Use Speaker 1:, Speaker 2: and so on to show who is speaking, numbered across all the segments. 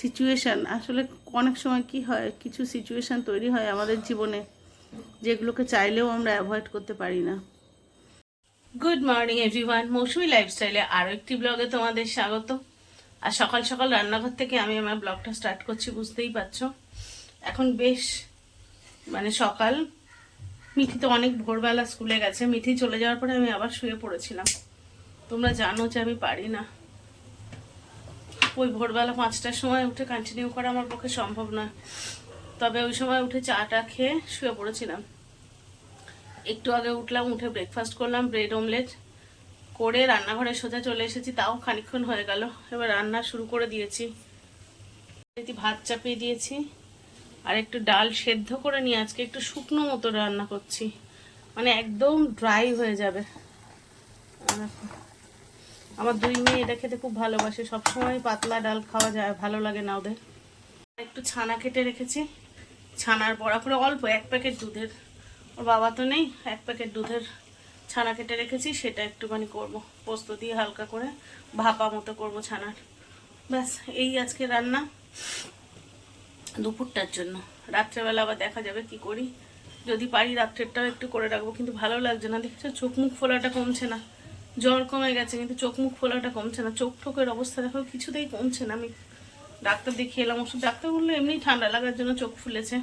Speaker 1: Situation আসলে অনেক সময় কি হয়, কিছু সিচুয়েশান তৈরি হয় আমাদের জীবনে, যেগুলোকে চাইলেও আমরা অ্যাভয়েড করতে পারি না। গুড মর্নিং এভরিওয়ান মৌসুমি লাইফস্টাইলে আরও একটি ব্লগে তোমাদের স্বাগত। আর সকাল সকাল রান্নাঘর থেকে আমি আমার ব্লগটা স্টার্ট করছি, বুঝতেই পারছ। এখন বেশ মানে সকাল। মিঠি তো অনেক ভোরবেলা স্কুলে গেছে। মিঠি চলে যাওয়ার পরে আমি আবার শুয়ে পড়েছিলাম। তোমরা জানো যে আমি পারি না। ওই ভোরবেলা পাঁচটার সময় উঠে কন্টিনিউ করা আমার পক্ষে সম্ভব নয়। তবে ওই সময় উঠে চাটা খেয়ে শুয়ে পড়েছিলাম। একটু আগে উঠলাম, উঠে ব্রেকফাস্ট করলাম ব্রেড অমলেট করে রান্নাঘরে সোজা চলে এসেছি, তাও খানিকক্ষণ হয়ে গেল। এবার রান্না শুরু করে দিয়েছি। ভাত চাপিয়ে দিয়েছি আর একটু ডাল সেদ্ধ করে নিয়ে আজকে একটু শুকনো মতো রান্না করছি। মানে একদম ড্রাই হয়ে যাবে। আমার দুই মেয়ে, এটা খেতে খুব ভালোবাসে। সবসময় পাতলা ডাল খাওয়া যায়, ভালো লাগে না ওদের। একটু ছানা কেটে রেখেছি। ছানার বড়া করে অল্প, এক প্যাকেট দুধের। ওর বাবা তো নেই, এক প্যাকেট দুধের ছানা কেটে রেখেছি, সেটা একটুখানি করব। পোস্ত দিয়ে হালকা করে ভাপা মতো করব ছানার। ব্যাস, এই আজকে রান্না দুপুরটার জন্য। রাত্রেবেলা আবার দেখা যাবে কি করি। যদি পারি রাত্রেরটাও একটু করে রাখব, কিন্তু ভালো লাগছে না। দেখছ, চোখ মুখ ফোলাটা কমছে না। জ্বর কমে গেছে, কিন্তু চোখ মুখ ফোলাটা কমছে না। চোখ ঠোকের অবস্থা দেখো, কিছুতেই কমছে না। আমি ডাক্তার দেখিয়ে এলাম ওষুধ ডাক্তার বলল এমনি ঠান্ডা লাগার জন্য চোখ ফুলেছে।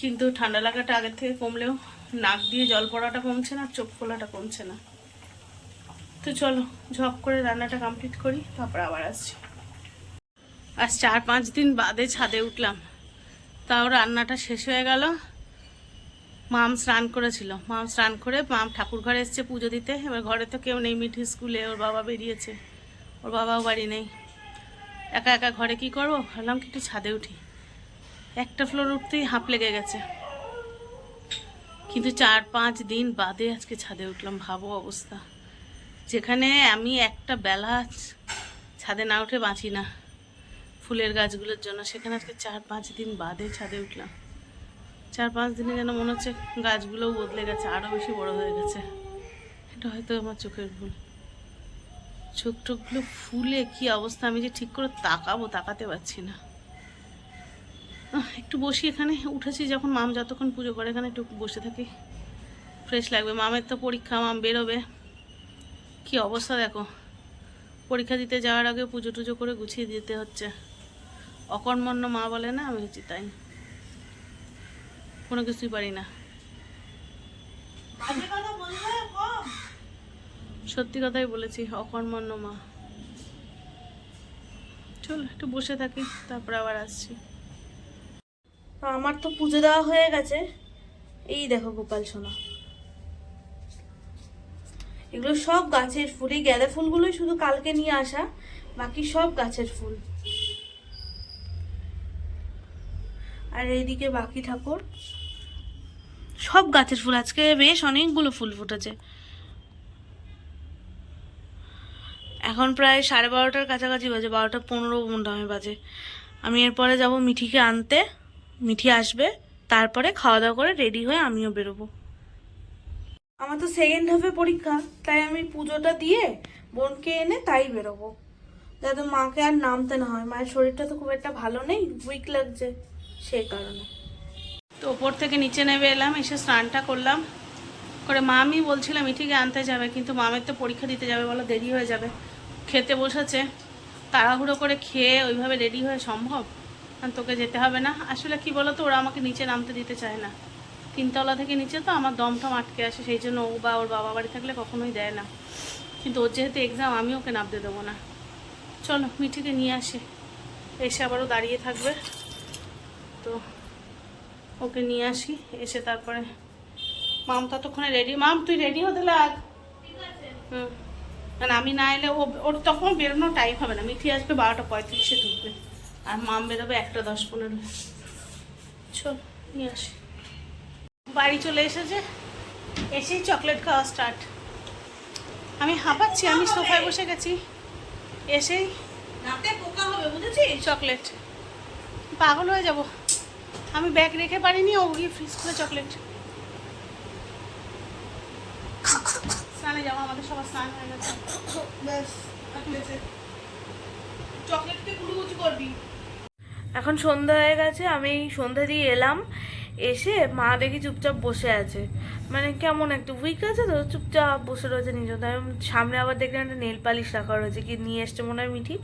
Speaker 1: কিন্তু ঠান্ডা লাগাটা আগের থেকে কমলেও নাক দিয়ে জল পড়াটা কমছে না চোখ ফোলাটা কমছে না। তো চলো, ঝপ করে রান্নাটা কমপ্লিট করি, তারপর আবার আসছি। আজ চার পাঁচ দিন বাদে ছাদে উঠলাম। তাও রান্নাটা শেষ হয়ে গেল। মাম স্নান করেছিল। মাম স্নান করে মাম ঠাকুর ঘরে এসছে পুজো দিতে। এবার ঘরে তো কেউ নেই, মিঠি স্কুলে ওর বাবা বেরিয়েছে। ওর বাবাও বাড়ি নেই। একা একা ঘরে কি করব? ভাবলাম কি একটু ছাদে উঠি। একটা ফ্লোর উঠতেই হাঁপ লেগে গেছে। কিন্তু চার পাঁচ দিন বাদে আজকে ছাদে উঠলাম, ভাবো অবস্থা। যেখানে আমি একটা বেলা ছাদে না উঠে বাঁচি না ফুলের গাছগুলোর জন্য। সেখানে আজকে চার পাঁচ দিন বাদে ছাদে উঠলাম। চার পাঁচ দিনে যেন মনে হচ্ছে গাছগুলোও বদলে গেছে আরও বেশি বড় হয়ে গেছে। এটা হয়তো আমার চোখের ভুল। চোখ টোকগুলো ফুলে কি অবস্থা, আমি যে ঠিক করে তাকাবো, তাকাতে পারছি না। একটু বসি এখানে, উঠেছি যখন মাম যতক্ষণ পুজো করে, এখানে একটু বসে থাকি। ফ্রেশ লাগবে, মামের তো পরীক্ষা, মাম বেরোবে। কি অবস্থা দেখো। পরীক্ষা দিতে যাওয়ার আগে পুজো টুজো করে গুছিয়ে দিতে হচ্ছে। অকর্মণ্য মা বলে না, আমি হচ্ছি তাই। কোনো কিছুই পারি না। সত্যি কথাই বলেছি অকর্মণ্য মা। চল একটু বসে থাকি তারপর আবার আসছি।
Speaker 2: আমার তো পুজো দেওয়া হয়ে গেছে। এই দেখো গোপাল সোনা। এগুলো সব গাছের ফুল এই গাঁদা ফুলগুলোই শুধু কালকে নিয়ে আসা বাকি সব গাছের ফুল। আর এইদিকে বাকি ঠাকুর। সব গাছের ফুল, আজকে বেশ অনেকগুলো ফুল ফুটেছে। এখন প্রায় সাড়ে বারোটার কাছাকাছি বাজে, বারোটা পনেরো মনে বাজে। আমি এরপরে যাব মিঠিকে আনতে, মিঠি আসবে, তারপরে খাওয়া দাওয়া করে রেডি হয়ে আমিও বেরোবো। আমার তো সেকেন্ড হাফে পরীক্ষা, তাই আমি পুজোটা দিয়ে বোনকে এনে তাই বেরোবো। যাতে মাকে আর নামতে না হয়, মায়ের শরীরটা তো খুব একটা ভালো নেই উইক লাগছে। কারণে।
Speaker 1: তো ওপর থেকে নিচে নেমে এলাম, এসে স্নানটা করলাম। করে মামি বলছিলাম মিঠিকে আনতে যাবে, কিন্তু মামের তো পরীক্ষা দিতে যাবে বলো, দেরি হয়ে যাবে। খেতে বসেছে। তাড়াহুড়ো করে খেয়ে ওইভাবে রেডি হয়ে সম্ভব? আর তোকে যেতে হবে না? আসলে কি বলো তো ওরা আমাকে নিচে নামতে দিতে চায় না। তিনতলা থেকে নিচে তো আমার দমটম আটকে আসে সেই জন্য ও বা ওর বাবা বাড়ি থাকলে কখনোই দেয় না। কিন্তু ওর যেহেতু এক্সাম আমি ওকে নামতে দেবো না। চলো, মিঠিকে নিয়ে আসি। এসে আবারও দাঁড়িয়ে থাকবে। তো ওকে নিয়ে আসি এসে তারপরে মাম ততক্ষণে রেডি মাম তুই রেডি হতে লাগ। হুম। কারণ আমি না এলে ও ওর তখন বেরোনোর টাইম হবে না। মিঠি আসবে বারোটা পঁয়ত্রিশে ঢুকবে। আর মাম বেরোবে একটা দশ পনেরো। চল নিয়ে আসি। বাড়ি চলে এসেছে। এসেই চকলেট খাওয়া স্টার্ট আমি হাঁপাচ্ছি আমি সোফায় বসে গেছি। এসেই চকলেট পাগল হয়ে যাব। আমি ব্যাগ রেখে পারিনি, ও গিয়ে ফ্রিজ খুলে চকলেট স্নানে যাব, আমাদের সবার স্নান হয়ে গেছে।
Speaker 2: চকলেটকে কুলুকুচি
Speaker 1: করবি।
Speaker 2: এখন সন্ধ্যা হয়ে গেছে, আমি সন্ধ্যা দিয়ে এলাম। এসে মা দেখি চুপচাপ বসে আছে। মানে কেমন একটা উইক আছে তো চুপচাপ বসে রয়েছে নিজে তো সামনে আবার দেখলাম একটা নেল পালিশ রাখা রয়েছে কি নিয়ে এসছে মনে হয় মিঠি?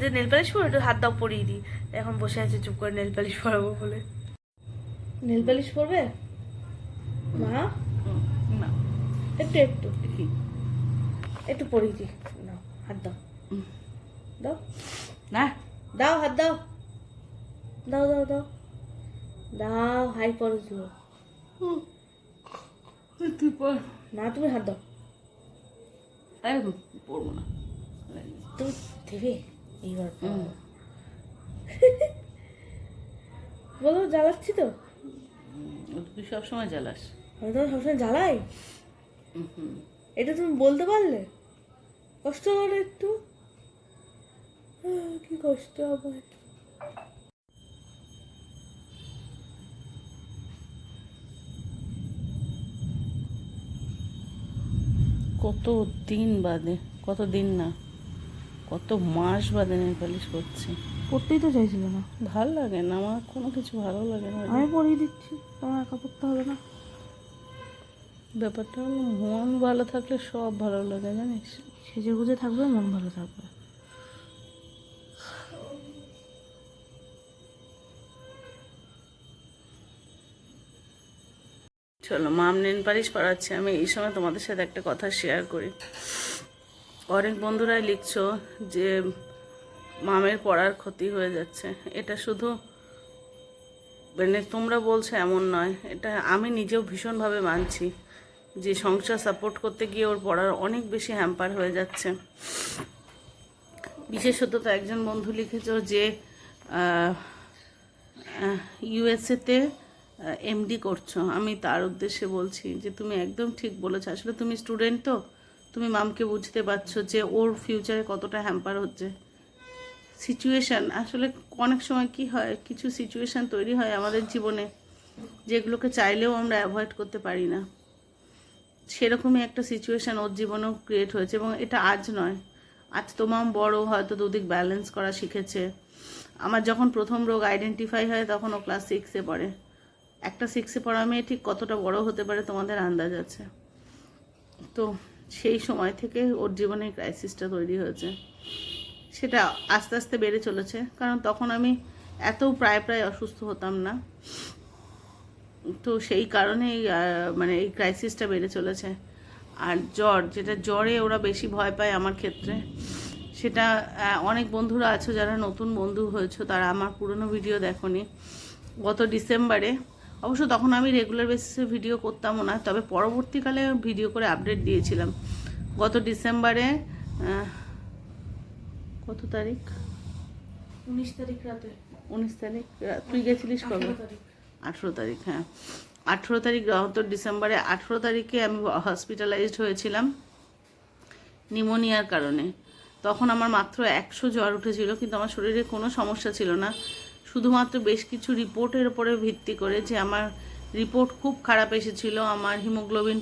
Speaker 2: যে নেল পালিশ পরে একটু হাত দাও পরিয়ে দিই। এখন বসে আছে চুপ করে নেল পালিশ পরাবো বলে। নেল পালিশ পরবে? মা?
Speaker 1: না।
Speaker 2: একটু একটু। একটু পরিয়ে দিই। না হাত দাও। দাও।
Speaker 1: না।
Speaker 2: দাও হাত দাও। দাও দাও দাও। দাও হাই পরো তুলো
Speaker 1: তুই পর।
Speaker 2: না তুমি হাত দাও।
Speaker 1: একদম পড়ব না।
Speaker 2: তুমি দেবে এইবার বলো জ্বালাচ্ছি তো?
Speaker 1: তুই সবসময় জ্বালাস।
Speaker 2: আমি তোমার সবসময় জ্বালাই? এটা তুমি বলতে পারলে? কষ্ট করে একটু। কি কষ্ট আমার
Speaker 1: কত দিন বাদে? কত দিন না? কত মাস বাদে নেল পালিশ করছি।
Speaker 2: পড়তেই তো চাইছিল না।
Speaker 1: ভালো লাগে না আমার কোনো কিছু ভালো লাগে না।
Speaker 2: আমি পরিয়ে দিচ্ছি তোমার একা পড়তে হবে না।
Speaker 1: ব্যাপারটা হলো মন ভালো থাকলে সব ভালো লাগে জানিস?
Speaker 2: সেজে গুজে থাকবে মন ভালো থাকবে।
Speaker 1: চলো, মাম নেন পালিশ পড়াচ্ছে। আমি এই সময় তোমাদের সাথে একটা কথা শেয়ার করি। অনেক বন্ধুরাই লিখছো যে, মামের পড়ার ক্ষতি হয়ে যাচ্ছে। এটা শুধু মানে তোমরা বলছো এমন নয়, এটা আমি নিজেও ভীষণভাবে মানছি যে, সংসার সাপোর্ট করতে গিয়ে ওর পড়ার অনেক বেশি হ্যাম্পার হয়ে যাচ্ছে। বিশেষত তো একজন বন্ধু লিখেছ যে ইউএসএতে এমডি করছ। আমি তার উদ্দেশ্যে বলছি যে তুমি একদম ঠিক বলেছ। আসলে তুমি স্টুডেন্ট তো, তুমি মামকে বুঝতে পারছ যে ওর ফিউচারে কতটা হ্যাম্পার হচ্ছে। সিচুয়েশান আসলে অনেক সময় কি হয়, কিছু সিচুয়েশান তৈরি হয় আমাদের জীবনে যেগুলোকে চাইলেও আমরা অ্যাভয়েড করতে পারি না। সেরকমই একটা সিচুয়েশান ওর জীবনেও ক্রিয়েট হয়েছে এবং এটা আজ নয়। আজ তো মাম বড় হয়তো দুদিক ব্যালেন্স করা শিখেছে। আমার যখন প্রথম রোগ আইডেন্টিফাই হয় তখন ও ক্লাস সিক্সে পড়ে। একটা সিক্সে পড়া মেয়ে ঠিক কতটা বড় হতে পারে তোমাদের আন্দাজ আছে। তো সেই সময় থেকে ওর জীবনে ক্রাইসিসটা তৈরি হয়েছে। সেটা আস্তে আস্তে বেড়ে চলেছে। কারণ তখন আমি এত প্রায় প্রায় অসুস্থ হতাম না। তো সেই কারণেই মানে এই ক্রাইসিসটা বেড়ে চলেছে। আর জ্বর, যেটা জ্বরে ওরা বেশি ভয় পায় আমার ক্ষেত্রে, সেটা অনেক বন্ধুরা আছো যারা নতুন বন্ধু হয়েছো, তারা আমার পুরনো ভিডিও দেখোনি। গত ডিসেম্বরে অবশ্য তখন আমি রেগুলার বেসিসে ভিডিও করতামও না তবে পরবর্তীকালে ভিডিও করে আপডেট দিয়েছিলাম। গত ডিসেম্বরে কত তারিখ?
Speaker 2: উনিশ তারিখ রাতে।
Speaker 1: উনিশ তারিখ তুই গেছিলিস কবে?
Speaker 2: তারিখ।
Speaker 1: আঠেরো তারিখ হ্যাঁ। আঠেরো তারিখ গত ডিসেম্বরে আঠেরো তারিখে আমি হসপিটালাইজড হয়েছিলাম নিমোনিয়ার কারণে। তখন আমার মাত্র একশো জ্বর উঠেছিল কিন্তু আমার শরীরে কোনো সমস্যা ছিল না। শুধুমাত্র বেশ কিছু রিপোর্টের উপরে ভিত্তি করে যে আমার রিপোর্ট খুব খারাপ এসেছিল, আমার হিমোগ্লোবিন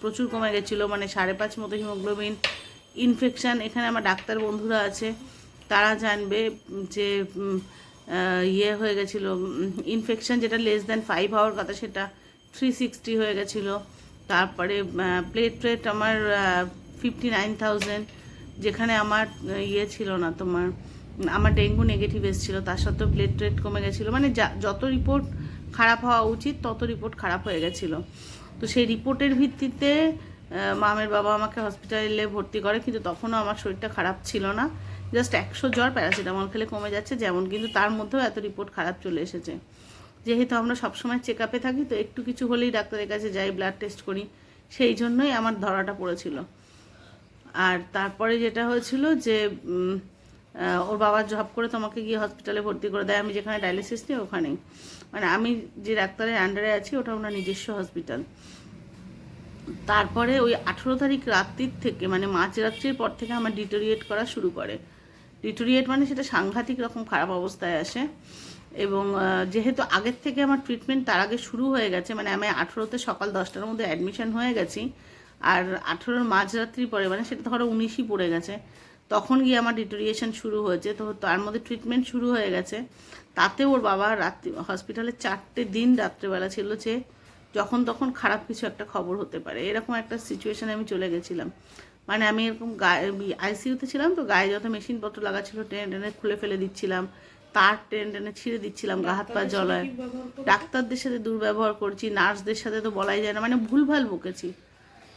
Speaker 1: প্রচুর কমে গেছিল মানে সাড়ে পাঁচ মতো হিমোগ্লোবিন ইনফেকশান এখানে আমার ডাক্তার বন্ধুরা আছে, তারা জানবে যে ইয়ে হয়ে গেছিল ইনফেকশন যেটা লেস দ্যান ফাইভ হওয়ার কথা সেটা থ্রি সিক্সটি হয়ে গেছিল, তারপরে প্লেট প্লেট আমার ফিফটি নাইন থাউজেন্ড যেখানে আমার ইয়ে ছিল না তোমার আমার ডেঙ্গু নেগেটিভ এসেছিল, তার সত্ত্বেও প্লেট প্লেট কমে গেছিল। মানে যা, যত রিপোর্ট খারাপ হওয়া উচিত, তত রিপোর্ট খারাপ হয়ে গেছিল। তো সেই রিপোর্টের ভিত্তিতে মামের বাবা আমাকে হসপিটালে ভর্তি করে, কিন্তু তখনও আমার শরীরটা খারাপ ছিল না। জাস্ট একশো জ্বর প্যারাসিটামল খেলে কমে যাচ্ছে, যেমন কিন্তু তার মধ্যেও এত রিপোর্ট খারাপ চলে এসেছে। যেহেতু আমরা সবসময় চেক আপে থাকি, তো একটু কিছু হলেই ডাক্তারের কাছে যাই ব্লাড টেস্ট করি। সেই জন্যই আমার ধরাটা পড়েছিল। আর তারপরে যেটা হয়েছিল যে ওর বাবা জব করে তোমাকে গিয়ে হসপিটালে ভর্তি করে দেয়। আমি যেখানে ডায়ালিসিস নিই, ওখানেই। মানে আমি যে ডাক্তারের আন্ডারে আছি, ওটা ওনার নিজস্ব হসপিটাল তারপরে ওই আঠেরো তারিখ রাত্রির থেকে মানে মাঝরাত্রির পর থেকে আমার ডিটোরিয়েট করা শুরু করে। ডিটোরিয়েট মানে সেটা সাংঘাতিক রকম খারাপ অবস্থায় আসে। এবং যেহেতু আগের থেকে আমার ট্রিটমেন্ট তার আগে শুরু হয়ে গেছে মানে আমি আঠেরোতে সকাল দশটার মধ্যে অ্যাডমিশন হয়ে গেছি। আর আঠেরোর মাঝরাত্রি পরে মানে সেটা ধরো উনিশই পড়ে গেছে। তখন গিয়ে আমার ডিটোরিয়েশন শুরু হয়েছে। তো তার মধ্যে ট্রিটমেন্ট শুরু হয়ে গেছে। তাতে ওর বাবা রাত্রি হসপিটালে চারটে দিন রাত্রেবেলা ছিল যে যখন তখন খারাপ কিছু একটা খবর হতে পারে। এরকম একটা সিচুয়েশানে আমি চলে গেছিলাম। মানে আমি এরকম গায়ে আইসিইউতে ছিলাম তো গায়ে যত মেশিনপত্র লাগা ছিল টেনে টেনে খুলে ফেলে দিচ্ছিলাম। তার টেনে টেনে ছিঁড়ে দিচ্ছিলাম গা হাত পা জলায় ডাক্তারদের সাথে দুর্ব্যবহার করছি নার্সদের সাথে তো বলাই যায় না। মানে ভুলভাল বকেছি।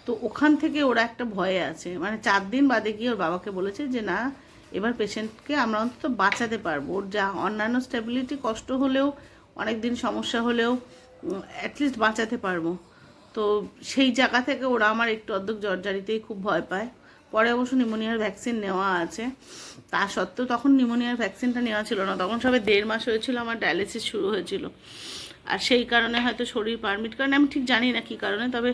Speaker 1: তো ওখান থেকে ওরা একটা ভয়ে আছে। মানে চার দিন বাদে গিয়ে ওর বাবাকে বলেছে যে, না, এবার পেশেন্টকে আমরা অন্তত বাঁচাতে পারব। ওর যা অন্যান্য স্টেবিলিটি কষ্ট হলেও অনেক দিন সমস্যা হলেও অ্যাটলিস্ট বাঁচাতে পারব। তো সেই জায়গা থেকে ওরা আমার একটু অর্ধেক জর্জারিতেই খুব ভয় পায়। পরে অবশ্য নিউমোনিয়ার ভ্যাকসিন নেওয়া আছে। তা সত্ত্বেও তখন নিউমোনিয়ার ভ্যাকসিনটা নেওয়া ছিল না। তখন সবে দেড় মাস হয়েছিল আমার ডায়ালিসিস শুরু হয়েছিল। আর সেই কারণে হয়তো শরীর পারমিট কারণে আমি ঠিক জানি না কী কারণে তবে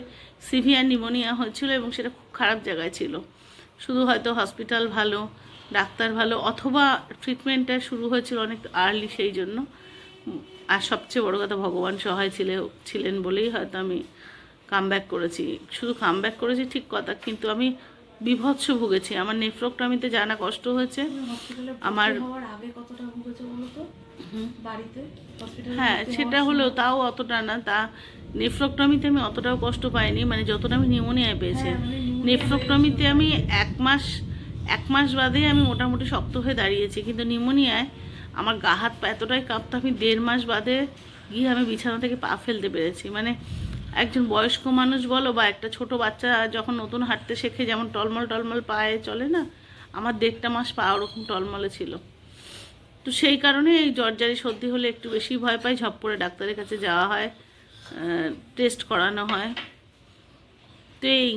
Speaker 1: সিভিয়ার নিউমোনিয়া হয়েছিল এবং সেটা খুব খারাপ জায়গায় ছিল। শুধু হয়তো হসপিটাল ভালো ডাক্তার ভালো অথবা ট্রিটমেন্টটা শুরু হয়েছিল অনেক আর্লি সেই জন্য। আর সবচেয়ে বড় কথা ভগবান সহায় ছিল ছিলেন বলেই হয়তো আমি কামব্যাক করেছি। শুধু কামব্যাক করেছি ঠিক কথা কিন্তু আমি বিভৎস ভুগেছি। আমার নেফ্রোক্টমিতে জানা কষ্ট হয়েছে আমার
Speaker 2: আগে কতটা ভুগেছে বলো তো বাড়িতে হসপিটালে
Speaker 1: হ্যাঁ সেটা হলেও তাও অতটা না তা নেফ্রোক্টমিতে আমি অতটাও কষ্ট পাইনি মানে যতটা আমি নিউমোনিয়ায় পেয়েছি। নেফ্রোক্টমিতে আমি এক মাস এক মাস বাদে আমি মোটামুটি শক্ত হয়ে দাঁড়িয়েছি কিন্তু নিউমোনিয়ায় আমার গা হাত পা এতটাই কাঁপতো আমি দেড় মাস বাদে গিয়ে আমি বিছানা থেকে পা ফেলতে পেরেছি। মানে একজন বয়স্ক মানুষ বলো বা একটা ছোট বাচ্চা যখন নতুন হাঁটতে শেখে যেমন টলমল টলমল পায়ে চলে না আমার দেড়টা মাস পা ওরকম টলমলে ছিল। তো সেই কারণে এই জ্বরজারি সর্দি হলে একটু বেশি ভয় পাই ঝপ করে ডাক্তারের কাছে যাওয়া হয় টেস্ট করানো হয়। তো এই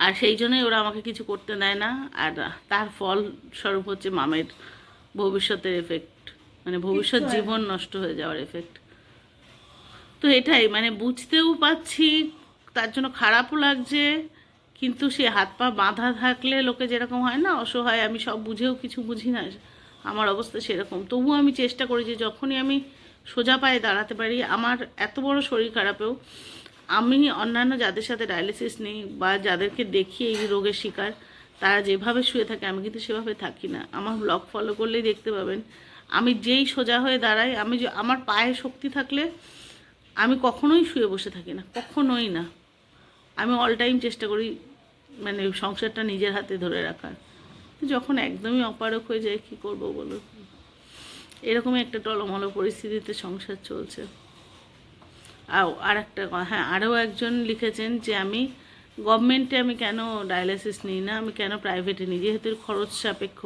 Speaker 1: আর সেই জন্যই ওরা আমাকে কিছু করতে দেয় না আর তার ফল স্বরূপ হচ্ছে মামের ভবিষ্যতের এফেক্ট মানে ভবিষ্যৎ জীবন নষ্ট হয়ে যাওয়ার এফেক্ট তো এটাই মানে বুঝতেও পাচ্ছি তার জন্য খারাপও লাগছে কিন্তু সে হাত পা বাঁধা থাকলে লোকে যেরকম হয় না অসহায় আমি সব বুঝেও কিছু বুঝি না। আমার অবস্থা সেরকম। তবুও আমি চেষ্টা করি যে যখনই আমি সোজা পায়ে দাঁড়াতে পারি, আমার এত বড় শরীর খারাপেও আমি অন্যান্য যাদের সাথে ডায়ালিসিস নেই বা যাদেরকে দেখি এই রোগের শিকার, তারা যেভাবে শুয়ে থাকে, আমি কিন্তু সেভাবে থাকি না। আমার ব্লগ ফলো করলেই দেখতে পাবেন। আমি যেই সোজা হয়ে দাঁড়াই, আমি যে আমার পায়ে শক্তি থাকলে আমি কখনোই শুয়ে বসে থাকি না, কখনোই না। আমি অল টাইম চেষ্টা করি মানে সংসারটা নিজের হাতে ধরে রাখার। যখন একদমই অপারক হয়ে যায়, কী করব বলো এরকমই একটা টলমলো পরিস্থিতিতে সংসার চলছে। আর আর একটা হ্যাঁ আরও একজন লিখেছেন যে, আমি গভর্নমেন্টে আমি কেন ডায়ালিসিস নিই না? আমি কেন প্রাইভেটে নিই? যেহেতু খরচ সাপেক্ষ।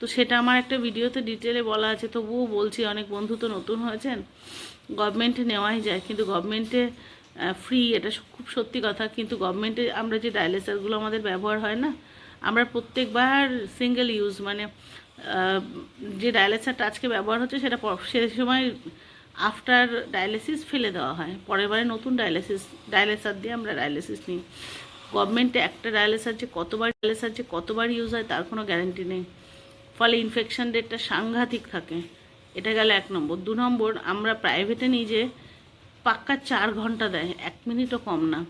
Speaker 1: তো সেটা আমার একটা ভিডিওতে ডিটেলে বলা আছে, তবুও বলছি, অনেক বন্ধু তো নতুন হয়েছেন গভর্নমেন্টে নেওয়াই যায়। কিন্তু গভর্নমেন্টে ফ্রি এটা খুব সত্যি কথা, কিন্তু গভর্নমেন্টে আমরা যে ডায়ালিসারগুলো আমাদের ব্যবহার হয় না আমরা প্রত্যেকবার সিঙ্গেল ইউজ মানে যে ডায়ালিসারটা আজকে ব্যবহার হচ্ছে সেটা সে সময় আফটার ডায়ালিসিস ফেলে দেওয়া হয়। পরের বারে নতুন ডায়ালিসিস ডায়ালিসার দিয়ে আমরা ডায়ালিসিস নিই। গভর্নমেন্টে একটা ডায়ালিসার যে কতবার ডায়ালিসার যে কতবার ইউজ হয় তার কোনো গ্যারান্টি নেই। ফলে ইনফেকশন রেটটা সাংঘাতিক থাকে। এটা গেল এক নম্বর। দু নম্বর, আমরা প্রাইভেটে নিই যে পাক্কা চার ঘণ্টা দেয়। এক মিনিটও কম না।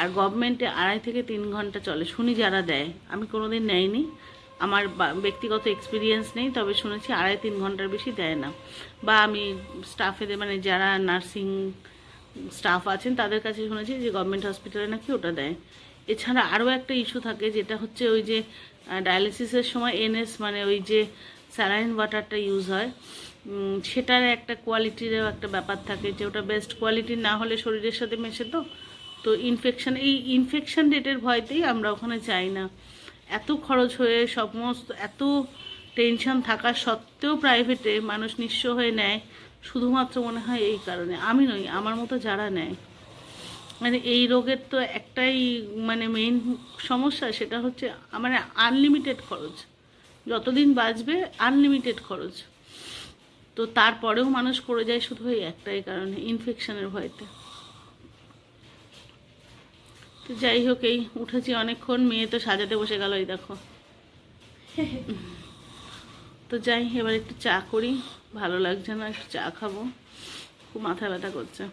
Speaker 1: আর গভর্নমেন্টে আড়াই থেকে তিন ঘণ্টা চলে। শুনি যারা দেয়, আমি কোনোদিন নেয়নি আমার ব্যক্তিগত এক্সপিরিয়েন্স নেই, তবে শুনেছি আড়াই তিন ঘণ্টার বেশি দেয় না। বা আমি স্টাফেদের মানে যারা নার্সিং স্টাফ আছেন, তাদের কাছে শুনেছি যে গভর্নমেন্ট হসপিটালে নাকি ওটা দেয়। এছাড়া আরও একটা ইস্যু থাকে, যেটা হচ্ছে ওই যে ডায়ালিসিসের সময় এনএস মানে ওই যে স্যালাইন ওয়াটারটা ইউজ হয়। সেটার একটা কোয়ালিটিরও একটা ব্যাপার থাকে, যে ওটা বেস্ট কোয়ালিটির না হলে শরীরের সাথে মেশে তো। তো ইনফেকশান এই ইনফেকশন রেটের ভয়তেই আমরা ওখানে যাই না। এত খরচ হয়ে সমস্ত, এত টেনশন থাকা সত্ত্বেও প্রাইভেটে মানুষ নিঃস্ব হয়ে নেয়। শুধুমাত্র মনে হয় এই কারণে। আমি নই, আমার মতো যারা নেয়। মানে এই রোগের তো একটাই মানে মেইন সমস্যা, সেটা হচ্ছে মানে আনলিমিটেড খরচ। যতদিন বাঁচবে আনলিমিটেড খরচ। তো তারপরেও মানুষ করে যায় শুধু এই একটাই কারণে ইনফেকশনের ভয়তে। তো যাই হোক, এই উঠেছি অনেকক্ষণ, মেয়ে তো সাজাতে বসে গেল, এই দেখো। তো যাই, এবার একটু চা করি। ভালো লাগছে না, একটু চা খাব। খুব মাথা ব্যথা করছে।